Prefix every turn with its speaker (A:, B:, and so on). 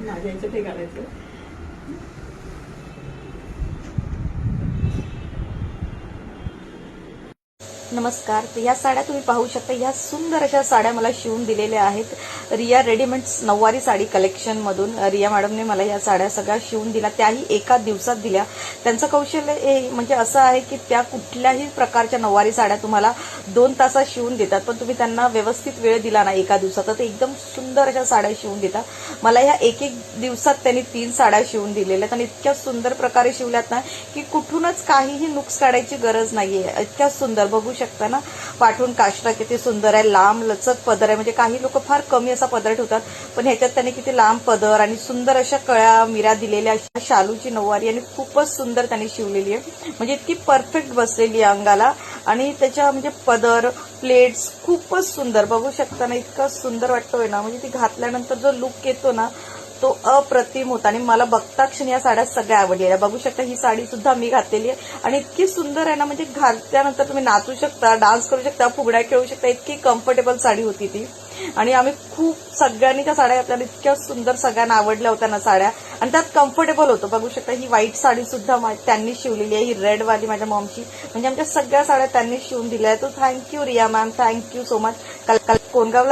A: माझ्या याच्यात हे घालायचं
B: नमस्कार. तर या साड्या तुम्ही पाहू शकता. ह्या सुंदर अशा साड्या मला शिवून दिलेल्या आहेत. रिया रेडीमेड्स नऊवारी साडी कलेक्शनमधून रिया मॅडमने मला या साड्या सगळ्या शिवून दिल्या. त्याही एका दिवसात दिल्या. त्यांचं कौशल्य हे म्हणजे असं आहे की त्या कुठल्याही प्रकारच्या नऊवारी साड्या तुम्हाला दोन तासात शिवून देतात पण तुम्ही त्यांना व्यवस्थित वेळ दिला ना एका दिवसात. तर ते एकदम सुंदर अशा साड्या शिवून देतात. मला ह्या एक एक दिवसात त्यांनी तीन साड्या शिवून दिलेल्या आहेत. आणि इतक्या सुंदर प्रकारे शिवल्यात ना की कुठूनच काहीही नुक्स काढायची गरज नाहीये. इतक्या सुंदर. बघू शकता ना? पाठवून काष्टा किती सुंदर आहे लांब लचक पदर आहे. म्हणजे काही लोक फार कमी असा पदर ठेवतात पण ह्याच्यात त्यांनी किती लांब पदर आणि सुंदर अशा कळ्या मिरा दिलेल्या अशा शालूची नऊवारी आणि खूपच सुंदर त्यांनी शिवलेली आहे. म्हणजे इतकी परफेक्ट बसलेली आहे अंगाला. आणि त्याच्या म्हणजे पदर प्लेट्स खूपच सुंदर. बघू शकता ना इतका सुंदर वाटतोय ना? म्हणजे ती घातल्यानंतर जो लुक येतो ना तो अप्रतिम होता. आणि मला बघता क्षणी या साड्या सगळ्या आवडलेल्या. बघू शकता ही साडी सुद्धा मी घातलेली आहे. आणि इतकी सुंदर आहे ना म्हणजे घातल्यानंतर तुम्ही नाचू शकता डान्स करू शकता फुगड्या खेळू शकता इतकी कम्फर्टेबल साडी होती ती. आणि आम्ही खूप सगळ्यांनी त्या साड्या घातल्या. इतक्या सुंदर सगळ्यांना आवडल्या होत्या ना साड्या. आणि त्यात कम्फर्टेबल होतं. बघू शकता ही व्हाईट साडी सुद्धा मा- त्यांनी शिवलेली आहे. ही रेड वाली माझ्या मॉमची म्हणजे आमच्या सगळ्या साड्या त्यांनी शिवून दिल्या. आहेत तो thank you Riya ma'am thank you so much काल काल कोणगावला